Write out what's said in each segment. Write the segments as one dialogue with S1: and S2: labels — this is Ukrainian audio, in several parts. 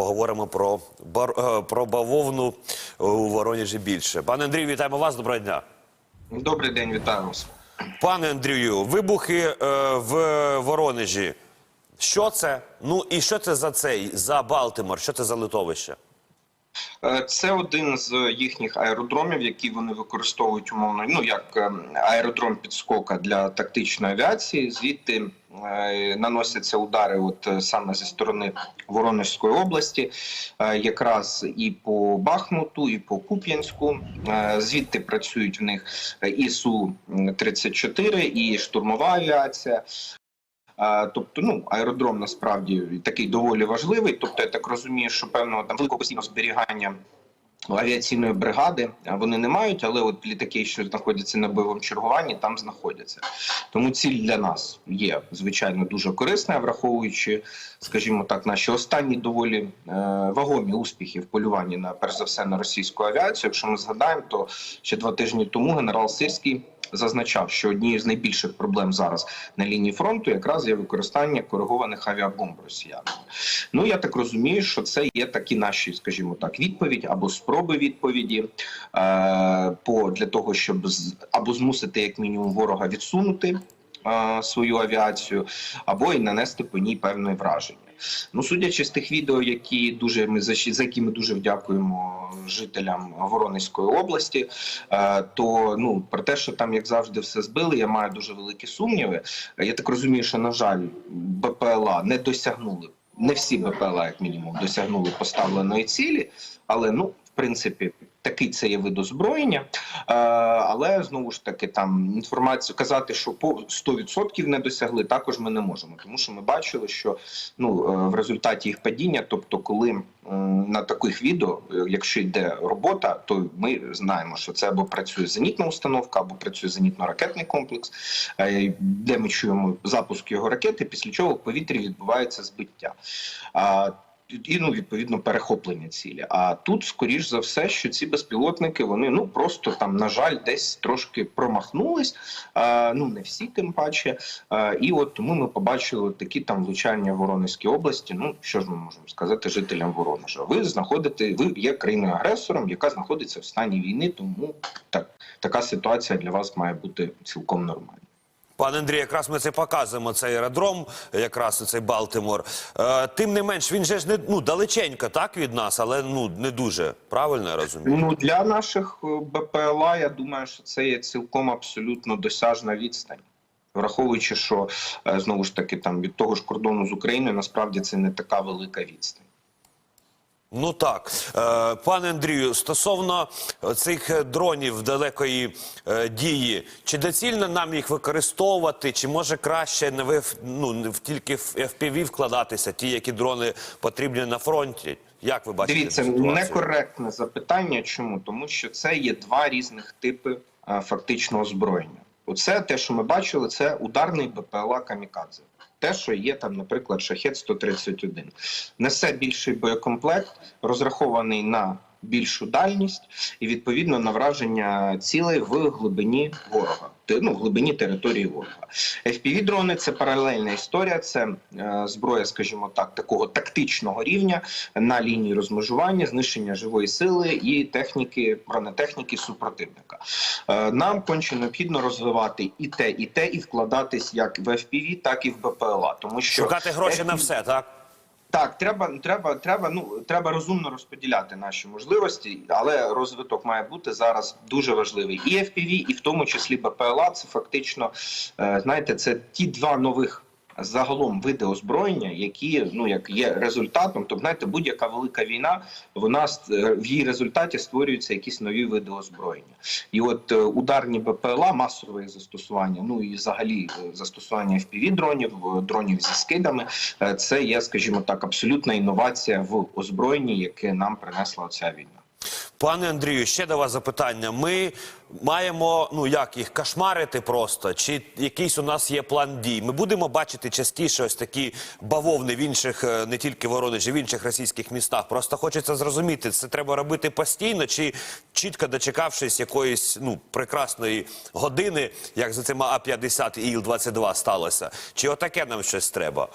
S1: поговоримо про, бар, е, про бавовну у Воронежі більше. Пане Андрію, вітаємо вас. Доброго дня.
S2: Добрий день, вітаю вас.
S1: Пане Андрію, вибухи е, в Воронежі. Що це? Ну і що це за цей за Балтимор? Що це за литовище?
S2: Е, Це один з їхніх аеродромів, які вони використовують умовно. Ну як ем, аеродром підскока для тактичної авіації. Звідти е, наносяться удари, от е, саме зі сторони Воронежської області, е, якраз і по Бахмуту, і по Куп'янську. Е, Звідти працюють в них і су 34 і штурмова авіація. Тобто, ну аеродром насправді такий доволі важливий. Тобто, я так розумію, що певного там великого постійного зберігання авіаційної бригади вони не мають, але от літаки, що знаходяться на бойовому чергуванні, там знаходяться. Тому ціль для нас є звичайно дуже корисна, враховуючи, скажімо так, наші останні доволі е, вагомі успіхи в полюванні на перш за все на російську авіацію. Якщо ми згадаємо, то ще два тижні тому генерал Сирський зазначав, що однією з найбільших проблем зараз на лінії фронту якраз є використання коригованих авіабомб росіянами. Ну я так розумію, що це є такі наші, скажімо так, відповідь або спроби відповіді е, по для того, щоб з або змусити як мінімум ворога відсунути. е, Свою авіацію або й нанести по ній певне враження. Ну, судячи з тих відео, які дуже ми за які ми дуже вдякуємо жителям Воронезької області, е, то ну про те, що там як завжди все збили, я маю дуже великі сумніви. Я так розумію, що на жаль, БПЛА не досягнули. Не всі БПЛА, як мінімум, досягнули поставленої цілі, але ну, в принципі, такий це є вид озброєння. Е, але знову ж таки, там інформацію казати, що по 100% не досягли, також ми не можемо, тому що ми бачили, що ну е, в результаті їх падіння, тобто, коли на таких відео, е, якщо йде робота, то ми знаємо, що це або працює зенітна установка, або працює зенітно-ракетний комплекс, де ми чуємо запуск його ракети, після чого в повітрі відбувається збиття. І ну відповідно перехоплення цілі. А тут, скоріш за все, що ці безпілотники вони ну просто там, на жаль, десь трошки промахнулись. А, ну не всі, тим паче. А, і от тому ми побачили такі там влучання в Воронезькій області. Ну що ж ми можемо сказати жителям Воронежа? Ви знаходите, ви є країною агресором, яка знаходиться в стані війни, тому так така ситуація для вас має бути цілком нормальна.
S1: Пане Андрій, якраз ми це показуємо, цей аеродром, якраз цей Балтимор. Е, тим не менш, він же ж не ну далеченько так від нас, але ну не дуже правильно я розумію.
S2: Ну для наших е, БПЛА, я думаю, що це є цілком абсолютно досяжна відстань. Враховуючи, що е, знову ж таки там від того ж кордону з Україною насправді це не така велика відстань.
S1: Ну так, е, пане Андрію, стосовно цих е, дронів далекої е, дії, чи доцільно нам їх використовувати, чи може краще не ви ну в тільки в FPV вкладатися, ті, які дрони потрібні на фронті? Як ви бачите
S2: Дивіться, некоректне запитання. Чому тому, що це є два різних типи е, фактичного озброєння. Оце те, що ми бачили, це ударний БПЛА Камікадзе. Те, що є там, наприклад, шахет 131 несе більший боєкомплект, розрахований на більшу дальність і відповідно на враження цілей в глибині ворога. Ну, в глибині території ворога. fpv дрони це паралельна історія. Це е, зброя, скажімо так, такого тактичного рівня на лінії розмежування, знищення живої сили і техніки, бронетехніки супротивника. Е, нам конче необхідно розвивати і те, і те, і вкладатись як в FPV, так і в БПЛА. Тому що
S1: шукати гроші на все, так?
S2: Так, треба, треба, треба, ну треба розумно розподіляти наші можливості, але розвиток має бути зараз дуже важливий. І FPV, і в тому числі БПЛА. Це фактично, е, знаєте, це ті два нових. Загалом види озброєння, які ну як є результатом, тобто знаєте, будь-яка велика війна, вона ст- в її результаті створюються якісь нові види озброєння. І от е, ударні БПЛА, масове застосування, ну і взагалі е, застосування fpv дронів, е, дронів зі скидами, е, це є, скажімо так, абсолютна інновація в озброєнні, яке нам принесла ця війна.
S1: Пане Андрію, ще до вас запитання. Ми маємо ну як їх кошмарити просто, чи якийсь у нас є план дій? Ми будемо бачити частіше ось такі бавовни в інших, е, не тільки Воронежі, в інших російських містах. Просто хочеться зрозуміти, це треба робити постійно, чи чітко дочекавшись якоїсь ну прекрасної години, як за цими А-50 і Іл-22 сталося, чи отаке нам щось треба?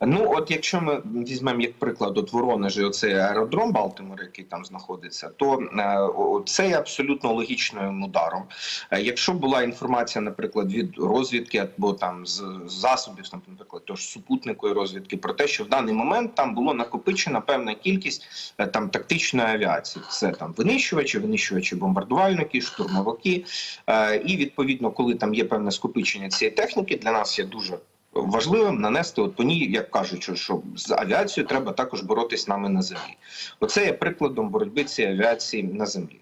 S2: Ну, от якщо ми візьмемо як приклад от Воронежі, оцей аеродром Балтимор, який там знаходиться, то е, це є абсолютно логічним ударом. Е, якщо була інформація, наприклад, від розвідки або там з засобів, наприклад, тож супутникової розвідки, про те, що в даний момент там було накопичена певна кількість е, там тактичної авіації, це там винищувачі, винищувачі, бомбардувальники, штурмовики, і відповідно, коли там є певне скопичення цієї техніки, для нас є дуже важливим нанести от по ній, як кажуть, що- з авіацією треба також боротись нами на землі. Оце є прикладом боротьби цієї авіації на землі.